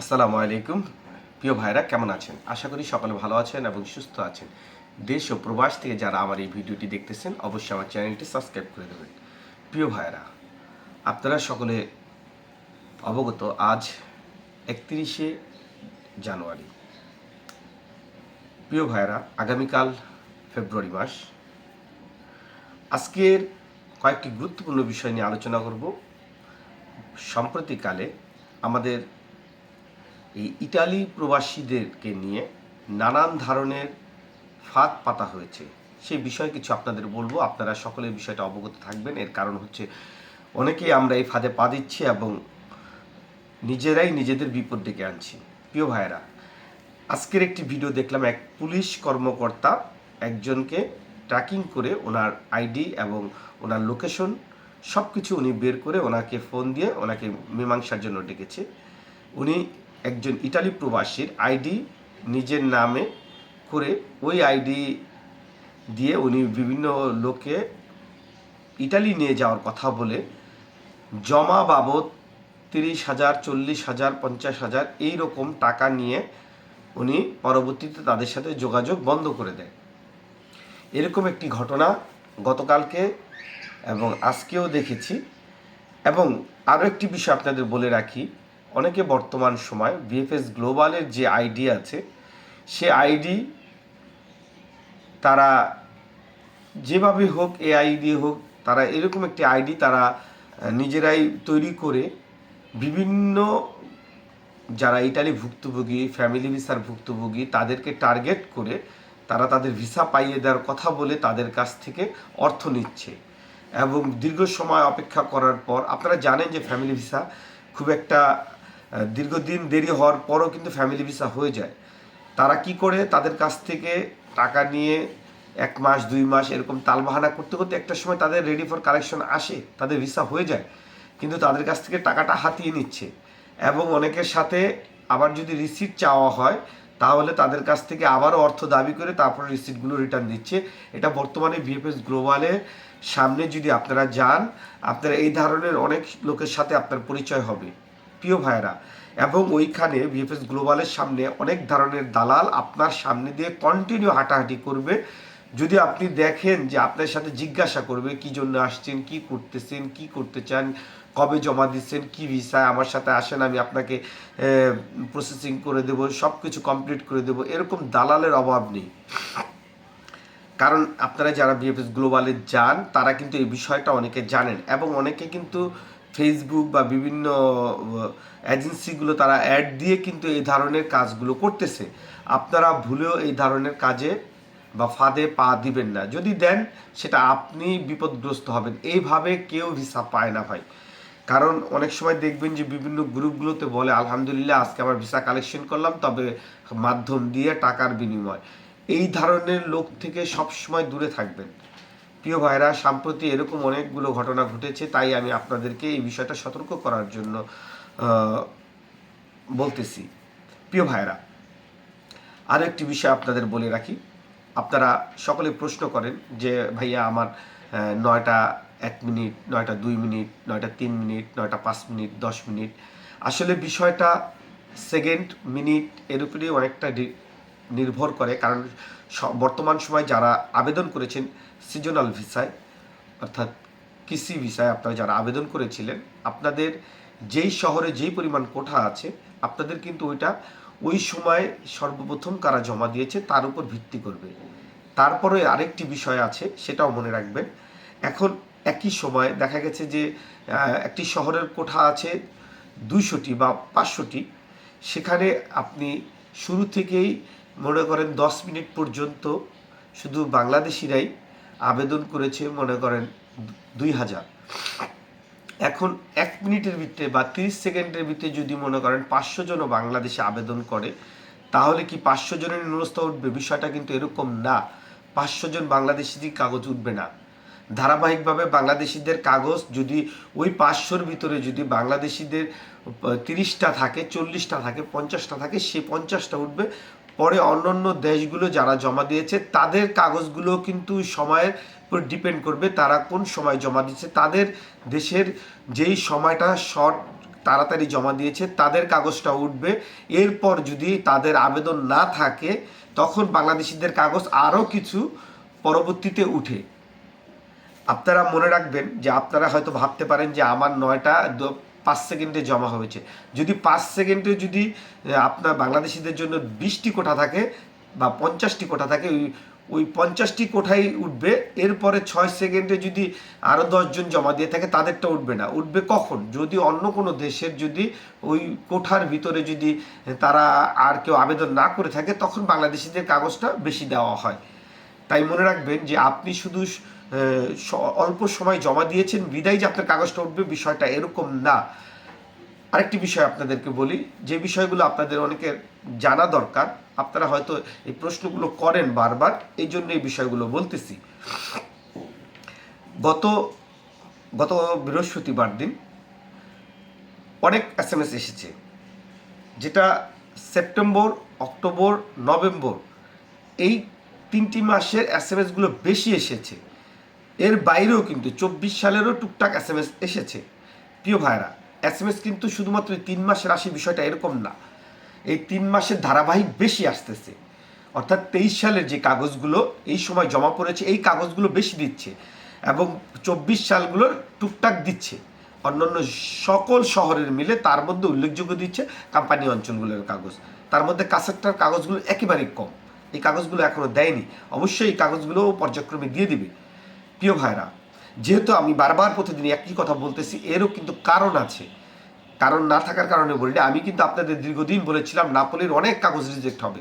আসসালামু আলাইকুম। প্রিয় ভাইরা, কেমন আছেন? আশা করি সকলে ভালো আছেন এবং সুস্থ আছেন। দেশ ও প্রবাস থেকে যারা আমার এই ভিডিওটি দেখতেছেন, অবশ্যই আমার চ্যানেলটি সাবস্ক্রাইব করে দেবেন। প্রিয় ভাইরা, আপনারা সকলে অবগত, আজ একত্রিশে জানুয়ারি। প্রিয় ভাইরা, আগামীকাল ফেব্রুয়ারি মাস। আজকের কয়েকটি গুরুত্বপূর্ণ বিষয় নিয়ে আলোচনা করব। সম্প্রতিকালে আমাদের এই ইটালি প্রবাসীদেরকে নিয়ে নানান ধরনের ফাঁদ পাতা হয়েছে। সেই বিষয়ে কিছু আপনাদের বলব। আপনারা সকলে বিষয়টা অবগত থাকবেন। এর কারণ হচ্ছে অনেকেই আমরা এই ফাঁদে পা দিচ্ছি এবং নিজেরাই নিজেদের বিপদ ডেকে আনছি। প্রিয় ভাইয়েরা, আজকের একটি ভিডিও দেখলাম এক পুলিশ কর্মকর্তা একজনকে ট্র্যাকিং করে ওনার আইডি এবং ওনার লোকেশন সব কিছু উনি বের করে ওনাকে ফোন দিয়ে ওনাকে মীমাংসার জন্য ডেকেছে। উনি একজন ইটালি প্রবাসীর আইডি নিজের নামে করে ওই আইডি দিয়ে উনি বিভিন্ন লোকে ইটালি নিয়ে যাওয়ার কথা বলে জমা বাবদ তিরিশ হাজার, চল্লিশ হাজার, পঞ্চাশ হাজার এই রকম টাকা নিয়ে উনি পরবর্তীতে তাদের সাথে যোগাযোগ বন্ধ করে দেয়। এরকম একটি ঘটনা গতকালকে এবং আজকেও দেখেছি। এবং আরও একটি বিষয় আপনাদের বলে রাখি অনেকে বর্তমান সময় বিএফএস গ্লোবালের যে আইডি আছে, সে আইডি তারা যেভাবে হোক এ আইডি হোক, তারা এরকম একটি আইডি তারা নিজেরাই তৈরি করে বিভিন্ন যারা ইটালি ভুক্তভোগী, ফ্যামিলি ভিসার ভুক্তভোগী, তাদেরকে টার্গেট করে তারা তাদের ভিসা পাইয়ে দেওয়ার কথা বলে তাদের কাছ থেকে অর্থ নিচ্ছে। এবং দীর্ঘ সময় অপেক্ষা করার পর, আপনারা জানেন যে ফ্যামিলি ভিসা খুব একটা দীর্ঘদিন দেরি হওয়ার পরও কিন্তু ফ্যামিলি ভিসা হয়ে যায়। তারা কি করে? তাদের কাছ থেকে টাকা নিয়ে এক মাস, দুই মাস এরকম তালবাহানা করতে করতে একটা সময় তাদের রেডি ফর কালেকশন আসে, তাদের ভিসা হয়ে যায়। কিন্তু তাদের কাছ থেকে টাকাটা হাতিয়ে নিচ্ছে। এবং অনেকের সাথে আবার যদি রিসিট চাওয়া হয়, তাহলে তাদের কাছ থেকে আবারও অর্থ দাবি করে তারপরে রিসিটগুলো রিটার্ন দিচ্ছে। এটা বর্তমানে ভিএফএস গ্লোবালের সামনে যদি আপনারা যান, আপনারা এই ধরনের অনেক লোকের সাথে আপনার পরিচয় হবে। প্রিয় ভাইরা এবং ওইখানে ভিএফএস গ্লোবালের সামনে অনেক ধরনের দালাল আপনার সামনে দিয়ে কন্টিনিউ হাঁটাহাঁটি করবে। যদি আপনি দেখেন যে আপনার সাথে জিজ্ঞাসা করবে, কি জন্য আসছেন, কি করতেছেন, কি করতে চান, কবে জমা দিচ্ছেন, কি ভিসায় আমার সাথে আসেন, আমি আপনাকে প্রসেসিং করে দেবো সব কিছু কমপ্লিট করে দেবো, এরকম দালালের অভাব নেই। কারণ আপনারা যারা বিএফএস গ্লোবালে যান, তারা কিন্তু এই বিষয়টা অনেকে জানেন, এবং অনেকে কিন্তু ফেসবুক বা বিভিন্ন এজেন্সিগুলো তারা অ্যাড দিয়ে কিন্তু এই ধরনের কাজগুলো করতেছে। আপনারা ভুলেও এই ধরনের কাজে বা ফাঁদে পা দিবেন না। যদি দেন, সেটা আপনি বিপদগ্রস্ত হবেন। এইভাবে কেউ ভিসা পায় না ভাই। কারণ অনেক সময় দেখবেন যে বিভিন্ন গ্রুপগুলোতে বলে, আলহামদুলিল্লাহ, আজকে আবার ভিসা কালেকশন করলাম, তবে মাধ্যম দিয়ে টাকার বিনিময়। এই ধরনের লোক থেকে সবসময় দূরে থাকবেন। প্রিয় ভাইরা, সাম্প্রতি এরকম অনেকগুলো ঘটনা ঘটেছে, তাই আমি আপনাদেরকে এই বিষয়টা সতর্ক করার জন্য বলতেছি। প্রিয় ভাইরা আরও একটি বিষয় আপনাদের বলে রাখি। আপনারা সকলে প্রশ্ন করেন যে, ভাইয়া, আমার নয়টা এক মিনিট, নয়টা দুই মিনিট, নয়টা তিন মিনিট, নয়টা পাঁচ মিনিট, দশ মিনিট। আসলে বিষয়টা সেকেন্ড মিনিট এর উপরে অনেকটা নির্ভর করে, কারণ বর্তমান সময় যারা আবেদন করেছেন সিজনাল ভিসায়, অর্থাৎ কৃষি ভিসায় আপনারা যারা আবেদন করেছিলেন, আপনাদের যেই শহরে যেই পরিমাণ কোঠা আছে, আপনাদের কিন্তু ওইটা ওই সময় সর্বপ্রথম কারা জমা দিয়েছে তার উপর ভিত্তি করবে। তারপরে আরেকটি বিষয় আছে, সেটাও মনে রাখবেন। এখন একই সময় দেখা গেছে যে একটি শহরের কোঠা আছে দুইশোটি বা পাঁচশোটি, সেখানে আপনি শুরু থেকেই মনে করেন দশ মিনিট পর্যন্ত শুধু বাংলাদেশিরাই আবেদন করেছে, মনে করেন দুই হাজার। এখন এক মিনিটের ভিতরে বা তিরিশ সেকেন্ডের ভিতরে যদি মনে করেন পাঁচশো জনও বাংলাদেশে আবেদন করে, তাহলে কি পাঁচশো জনের নুরস্থ উঠবে? বিষয়টা কিন্তু এরকম না। পাঁচশো জন বাংলাদেশিরই কাগজ উঠবে না। ধারাবাহিকভাবে বাংলাদেশিদের কাগজ যদি ওই পাঁচশোর ভিতরে যদি বাংলাদেশিদের তিরিশটা থাকে, চল্লিশটা থাকে, পঞ্চাশটা থাকে, সে পঞ্চাশটা উঠবে। পরে অন্যান্য দেশগুলো যারা জমা দিয়েছে, তাদের কাগজগুলো কিন্তু সময়ের উপর ডিপেন্ড করবে তারা কোন সময় জমা দিচ্ছে। তাদের দেশের যেই সময়টা শর্ট তাড়াতাড়ি জমা দিয়েছে, তাদের কাগজটা উঠবে। এরপর যদি তাদের আবেদন না থাকে, তখন বাংলাদেশিদের কাগজ আরও কিছু পরবর্তীতে উঠে। আপনারা মনে রাখবেন যে আপনারা হয়তো ভাবতে পারেন যে আমার নয়টা পাঁচ সেকেন্ডে জমা হয়েছে। যদি পাঁচ সেকেন্ডে যদি আপনার বাংলাদেশিদের জন্য বিশটি কোঠা থাকে বা পঞ্চাশটি কোঠা থাকে, ওই ওই পঞ্চাশটি কোঠাই উঠবে, এরপরে ছয় সেকেন্ডে যদি আরও দশজন জমা দিয়ে থাকে, তাদেরটা উঠবে না। উঠবে কখন? যদি অন্য কোনো দেশের যদি ওই কোঠার ভিতরে যদি তারা আর কেউ আবেদন না করে থাকে, তখন বাংলাদেশিদের কাগজটা বেশি দেওয়া হয়। তাই মনে রাখবেন যে আপনি শুধু অল্প সময় জমা দিয়েছেন। বিদায় যে আপনার কাগজটা উঠবে, বিষয়টা এরকম না। আরেকটি বিষয় আপনাদেরকে বলি, যে বিষয়গুলো আপনাদের অনেকের জানা দরকার, আপনারা হয়তো এই প্রশ্নগুলো করেন বারবার, এই জন্য এই বিষয়গুলো বলতেছি। গত গত বৃহস্পতিবার দিন অনেক এস এম এস এসেছে, যেটা সেপ্টেম্বর, অক্টোবর, নভেম্বর, এই তিনটি মাসের এস এম এসগুলো বেশি এসেছে। এর বাইরেও কিন্তু চব্বিশ সালেরও টুকটাক এস এসেছে। প্রিয় ভাইরা এস এম এস কিন্তু শুধুমাত্র এই তিন মাসের আসি বিষয়টা এরকম না। এই তিন মাসের ধারাবাহিক বেশি আসতেছে। অর্থাৎ তেইশ সালের যে কাগজগুলো, এই সময় জমা পড়েছে, এই কাগজগুলো বেশি দিচ্ছে এবং চব্বিশ সালগুলোর টুকটাক দিচ্ছে। অন্যান্য সকল শহরের মিলে তার মধ্যে উল্লেখযোগ্য দিচ্ছে কোম্পানি অঞ্চলগুলোর কাগজ। তার মধ্যে কাছেরটার কাগজগুলো একেবারেই কম। এই কাগজগুলো এখনও দেয়নি। অবশ্যই এই কাগজগুলোও পর্যায়ক্রমে দিয়ে দিবে। প্রিয় ভাইরা যেহেতু আমি বারবার প্রতিদিন একই কথা বলতেছি এরও কিন্তু কারণ আছে। কারণ না থাকার কারণে বলি না, আমি কিন্তু আপনাদের দীর্ঘদিন বলেছিলাম নাপোলির অনেক কাগজ রিজেক্ট হবে।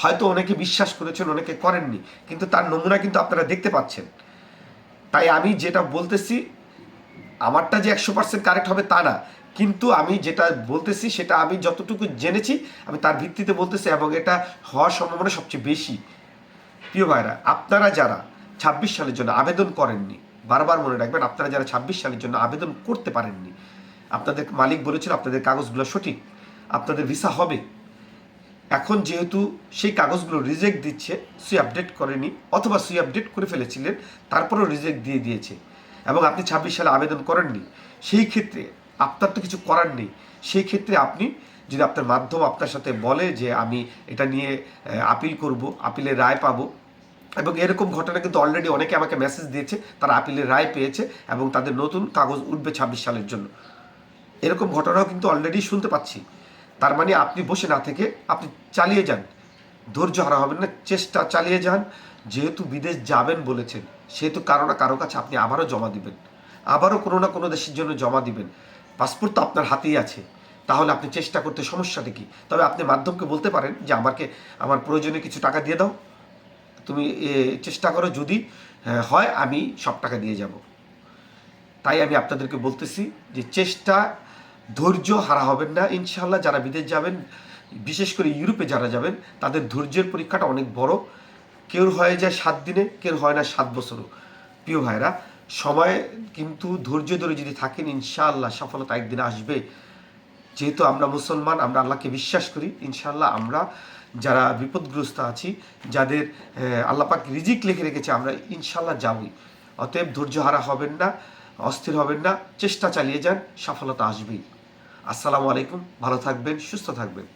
হয়তো অনেকে বিশ্বাস করেছেন অনেকে করেননি কিন্তু তার নমুনা কিন্তু আপনারা দেখতে পাচ্ছেন। তাই আমি যেটা বলতেছি আমারটা যে একশো পার্সেন্ট কারেক্ট হবে তা না কিন্তু আমি যেটা বলতেছি সেটা আমি যতটুকু জেনেছি আমি তার ভিত্তিতে বলতেছি এবং এটা হওয়ার সম্ভাবনা সবচেয়ে বেশি। প্রিয় ভাইরা আপনারা যারা ছাব্বিশ সালের জন্য আবেদন করেননি। বারবার মনে রাখবেন, আপনারা যারা ছাব্বিশ সালের জন্য আবেদন করতে পারেননি, আপনাদের মালিক বলেছিল আপনাদের কাগজগুলো সঠিক, আপনাদের ভিসা হবে। এখন যেহেতু সেই কাগজগুলো রিজেক্ট দিচ্ছে সুই আপডেট করেনি, অথবা সুই আপডেট করে ফেলেছিলেন, তারপরেও রিজেক্ট দিয়ে দিয়েছে, এবং আপনি ছাব্বিশ সালে আবেদন করেননি, সেই ক্ষেত্রে আপনার তো কিছু করার নেই। সেই ক্ষেত্রে আপনি যদি আপনার মাধ্যম আপনার সাথে বলে যে, আমি এটা নিয়ে আপিল করব আপিলের রায় পাবো এবং এরকম ঘটনা কিন্তু অলরেডি অনেকে আমাকে মেসেজ দিয়েছে, তারা আপিলের রায় পেয়েছে এবং তাদের নতুন কাগজ উঠবে ছাব্বিশ সালের জন্য। এরকম ঘটনাও কিন্তু অলরেডি শুনতে পাচ্ছি। তার মানে আপনি বসে না থেকে আপনি চালিয়ে যান। ধৈর্য হারা হবেন না, চেষ্টা চালিয়ে যান। যেহেতু বিদেশ যাবেন বলেছেন, সেহেতু কারও না কারও কাছে আপনি আবারও জমা দিবেন। আবারও কোনো না কোনো দেশের জন্য জমা দিবেন। পাসপোর্ট তো আপনার হাতেই আছে। তাহলে আপনি চেষ্টা করতে সমস্যাটা কি? তবে আপনি মাধ্যমকে বলতে পারেন যে আমাকে, আমার প্রয়োজনে কিছু টাকা দিয়ে দাও। তুমি চেষ্টা করো যদি হয় আমি সব টাকা দিয়ে যাব। তাই আমি আপনাদেরকে বলতেছি যে চেষ্টা, ধৈর্য হারা হবেন না। ইনশাল্লাহ যারা বিদেশ যাবেন, বিশেষ করে ইউরোপে যারা যাবেন, তাদের ধৈর্যের পরীক্ষাটা অনেক বড়। কেউ হয়ে যায় সাত দিনে, কেউ হয় না সাত বছরও। প্রিয় ভাইরা, সময় কিন্তু ধৈর্য ধরে যদি থাকেন, ইনশাআল্লাহ সফলতা একদিন আসবে। যেহেতু আমরা মুসলমান, আমরা আল্লাহকে বিশ্বাস করি ইনশাল্লাহ আমরা যারা বিপদগ্রস্ত আছি, যাদের আল্লাপাক রিজিক লিখে রেখেছে, আমরা ইনশাল্লাহ যাবই। অতএব ধৈর্য হারা হবেন না, অস্থির হবেন না, চেষ্টা চালিয়ে যান, সফলতা আসবেই। আসসালামু আলাইকুম, ভালো থাকবেন, সুস্থ থাকবেন।